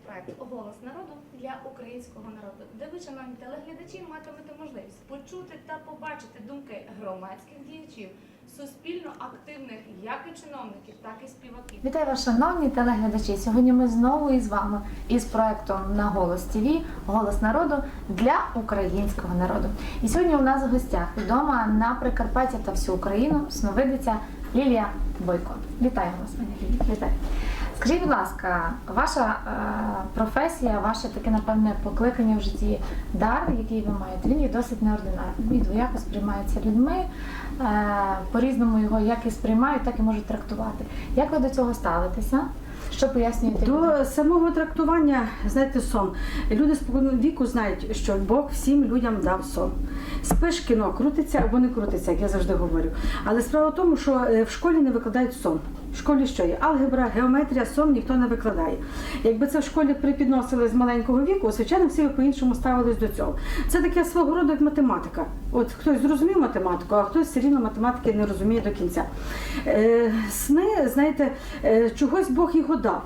інтернет-проект Голос народу для українського народу, де ви, шановні телеглядачі, матимете можливість почути та побачити думки громадських діячів, суспільно активних як і чиновників, так і співаків. Вітаю вас, шановні телеглядачі. Сьогодні ми знову із вами із проектом на голос ТВ Голос народу для українського народу. І сьогодні у нас в гостях відома на Прикарпаття та всю Україну сновидиця Лілія Бойко. Вітаю вас, пані Лілія. Вітаю. Скажіть, будь ласка, ваша е, професія, ваше таке напевне покликання в житті, дар, який ви маєте, він є досить неординарним. Він двояко сприймається людьми, е, по-різному його як і сприймають, так і можуть трактувати. Як ви до цього ставитеся? Що пояснюєте? До самого трактування, знаєте, сон. Люди з віку знають, що Бог всім людям дав сон. Спиш кіно, крутиться або не крутиться, як я завжди говорю. Але справа в тому, що е, в школі не викладають сон. В школі що є? Алгебра, геометрія, сом ніхто не викладає. Якби це в школі припідносили з маленького віку, звичайно, всі по-іншому ставились до цього. Це таке свого роду як математика. От хтось зрозумів математику, а хтось все рівно математики не розуміє до кінця. Е, сни, знаєте, е, чогось Бог його дав.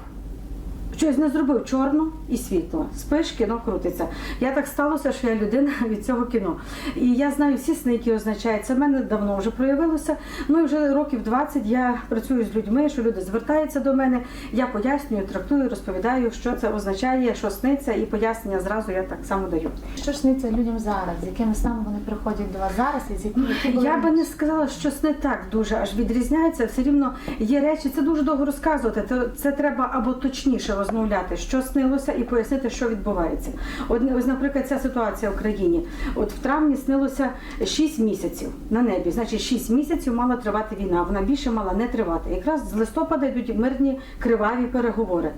Щось не зробив чорно і світло. Спиш, кіно крутиться. Я так сталося, що я людина від цього кіно. І я знаю всі сни, які означають. Це в мене давно вже проявилося. Ну і вже років 20 я працюю з людьми, що люди звертаються до мене. Я пояснюю, трактую, розповідаю, що це означає, що сниться, і пояснення зразу я так само даю. Що сниться людям зараз? З якими снами вони приходять до вас зараз і з якими які були Я би не сказала, що сни так дуже аж відрізняються. Все рівно є речі, це дуже довго розказувати. Це треба або точніше розмовляти, що снилося, і пояснити, що відбувається. Одне ось, наприклад, ця ситуація в країні. От в травні снилося 6 місяців на небі. Значить, 6 місяців мала тривати війна. Вона більше мала не тривати. Якраз з листопада йдуть мирні криваві переговори.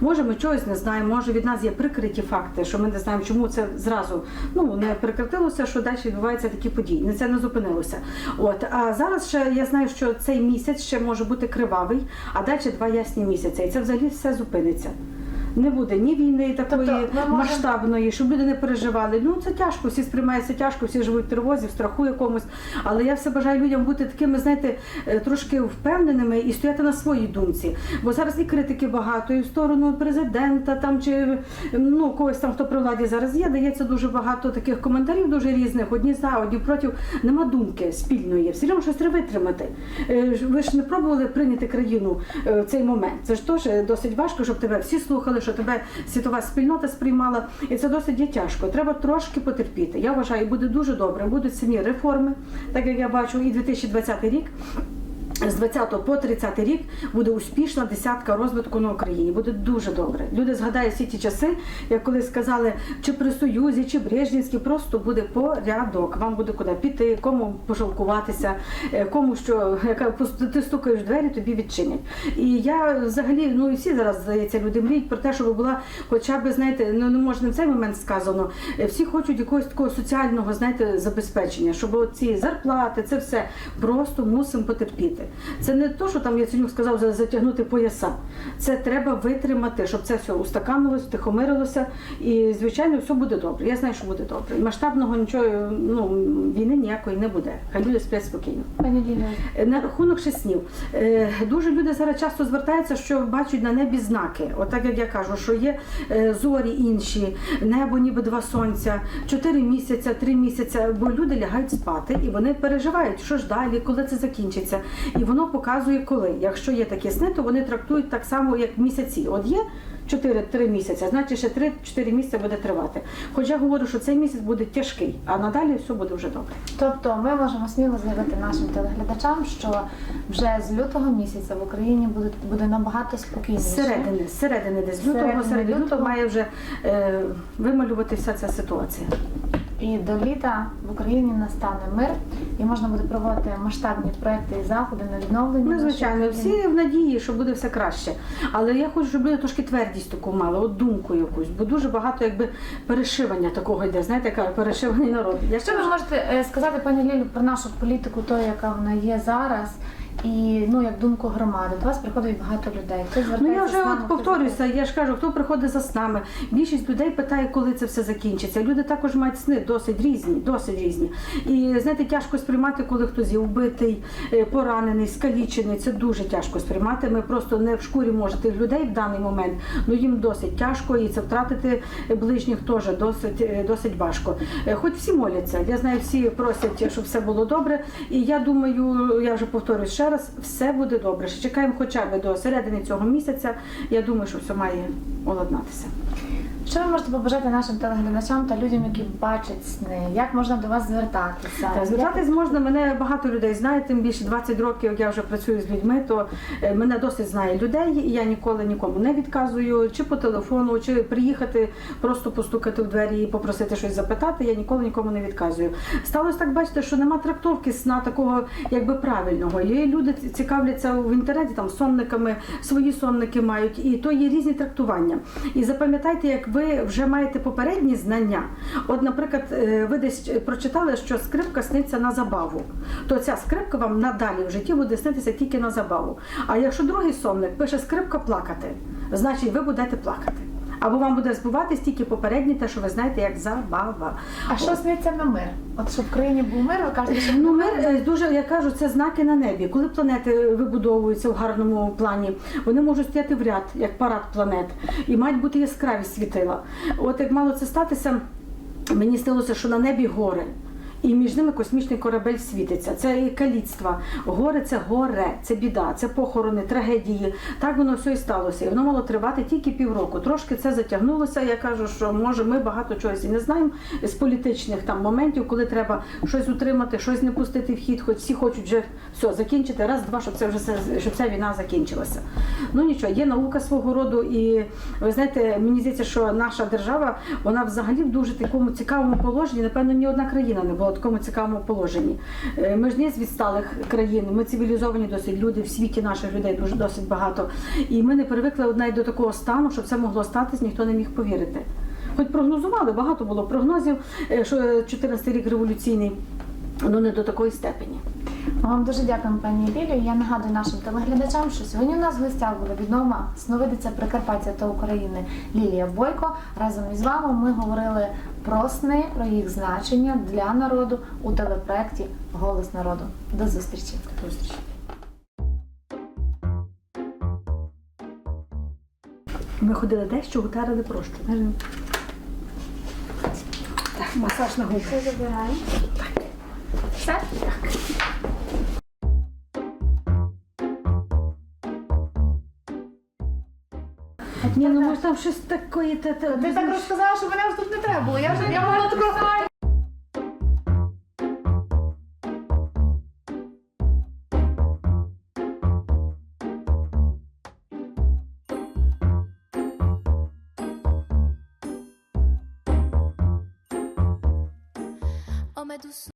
Може, ми чогось не знаємо, може від нас є прикриті факти, що ми не знаємо, чому це зразу ну не прикритилося, що далі відбуваються такі події. Це не зупинилося. От а зараз ще я знаю, що цей місяць ще може бути кривавий, а далі два ясні місяці. І це взагалі все зупиниться. Не буде ні війни такої Тобто масштабної, щоб люди не переживали. Ну це тяжко, всі сприймаються тяжко, всі живуть в тривозі, в страху якомусь. Але я все бажаю людям бути такими, знаєте, е, трошки впевненими і стояти на своїй думці. Бо зараз і критики багато, і в сторону президента там чи ну когось там, хто при владі зараз є, дається дуже багато таких коментарів, дуже різних. Одні за, одні проти. Нема думки спільної. Все одно щось треба витримати. Е, Ви ж не пробували прийняти країну е, в цей момент. Це ж теж досить важко, щоб тебе всі слухали, що тебе світова спільнота сприймала. І це досить є тяжко. Треба трошки потерпіти. Я вважаю, буде дуже добре. Будуть самі реформи, так як я бачу, і 2020 рік. З 20 по 30 рік буде успішна десятка розвитку на Україні. Буде дуже добре. Люди згадають всі ті часи, як коли сказали, чи при Союзі, чи Брежнівській, просто буде порядок. Вам буде куди піти, кому пожалкуватися, е, кому що яка ти стукаєш двері, тобі відчинять. І я взагалі, ну і всі зараз здається, люди мріють про те, щоб була, хоча б знаєте, ну не можна в цей момент сказано. е, Всі хочуть якогось такого соціального, знаєте, забезпечення, щоб ці зарплати, це все просто мусимо потерпіти. Це не то, що там Яценюк сказав затягнути пояса. Це треба витримати, щоб це все устаканилось, втихомирилося, і звичайно все буде добре. Я знаю, що буде добре. І масштабного нічого ну війни ніякої не буде. Хай люди сплять спокійно. Е, На рахунок ще снів. Е, Дуже люди зараз часто звертаються, що бачать на небі знаки. Отак як я кажу, що є е, зорі інші, небо ніби два сонця, чотири місяця, три місяця, бо люди лягають спати і вони переживають, що ж далі, коли це закінчиться. І воно показує коли. Якщо є такі сни, то вони трактують так само, як місяці. От є 4-3 місяці, значить ще 3-4 місяці буде тривати. Хоча я говорю, що цей місяць буде тяжкий, а надалі все буде вже добре. тобто ми можемо сміло заявити нашим телеглядачам, що вже з лютого місяця в Україні буде, буде набагато спокійніше. Зсередини, зсередини десь лютого, середини лютого. має вже е, вималюватися ця ситуація. І до літа в Україні настане мир, і можна буде проводити масштабні проекти і заходи на відновлення. Ну, звичайно, всі в надії, що буде все краще. Але я хочу, щоб люди трошки твердість таку мали, от думку якусь, бо дуже багато якби перешивання такого йде. Знаєте, яка перешиваний народ. Я Що ви можете е, сказати, пані Лілю, про нашу політику, тою, яка вона є зараз, і ну як думку громади. До вас приходить багато людей. Хтось Ну я вже от повторююся, я ж кажу, хто приходить за снами. Більшість людей питає, коли це все закінчиться. Люди також мають сни досить різні, досить різні. І знаєте, тяжко сприймати, коли хтось є вбитий, е, поранений, скалічений. Це дуже тяжко сприймати. Ми просто не в шкурі може тих людей в даний момент. Ну їм досить тяжко, і це втратити ближніх теж досить е, досить важко. Е, Хоч всі моляться. Я знаю, всі просять, щоб все було добре. І я думаю, я вже повторюсь ще раз, все буде добре. Чекаємо хоча б до середини цього місяця. Я думаю, що все має уладнатися. Що ви можете побажати нашим телеглядачам та людям, які бачать сни? Як можна до вас звертатися? Так, Звертатись можна, мене багато людей знає, тим більше 20 років як я вже працюю з людьми, то е, мене досить знає людей, і я ніколи нікому не відказую, чи по телефону, чи приїхати, просто постукати в двері і попросити щось запитати. Я ніколи нікому не відказую. Сталося так, бачите, що нема трактовки сна такого, якби правильного. І люди цікавляться в інтернеті там сонниками, свої сонники мають, і то є різні трактування. І запам'ятайте, як ви вже маєте попередні знання. От, наприклад, е, ви десь прочитали, що скрипка сниться на забаву, то ця скрипка вам надалі в житті буде снитися тільки на забаву. А якщо другий сонник пише скрипка плакати, значить ви будете плакати. Або вам буде збуватись тільки попереднє, те, що ви знаєте, як забава. А що сниться на мир? От щоб в країні був мир, ви кажете, що Ну, мир е, дуже, я кажу, це знаки на небі. Коли планети вибудовуються в гарному плані, вони можуть стояти в ряд, як парад планет, і мають бути яскраві світила. От як мало це статися, мені снилося, що на небі гори. І між ними космічний корабель світиться. Це каліцтва. Гори це горе, це біда, це похорони, трагедії. Так воно все і сталося. І воно мало тривати тільки півроку. Трошки це затягнулося. Я кажу, що може ми багато чогось і не знаємо з політичних там моментів, коли треба щось утримати, щось не пустити в хід, хоч всі хочуть вже все закінчити, раз, два, щоб це вже щоб ця війна закінчилася. Ну нічого, є наука свого роду, і ви знаєте, мені здається, що наша держава вона взагалі в дуже такому цікавому положенні. Напевно, ні одна країна не була такому цікавому положенні. Е, Ми ж не з відсталих країн, ми цивілізовані досить люди в світі наших людей дуже досить багато. І ми не привикли одне до такого стану, щоб це могло статись, ніхто не міг повірити. Хоч прогнозували, багато було прогнозів, е, що 14 рік революційний, ну не до такої степені. Ми вам дуже дякуємо, пані Лілію. Я нагадую нашим телеглядачам, що сьогодні у нас в гостях була відома сновидиця Прикарпаття та України Лілія Бойко. Разом із вами ми говорили про сни, про їх значення для народу у телепроекті Голос народу. До зустрічі. До зустрічі. Ми ходили дещо, гутарили прощу. Так, масаж на губ. Все забираємо. Все? Ні, ну може там щось такої та, та, Ти так розказала, що мене аж тут не треба було. Я вже я могла такого. Oh ma douce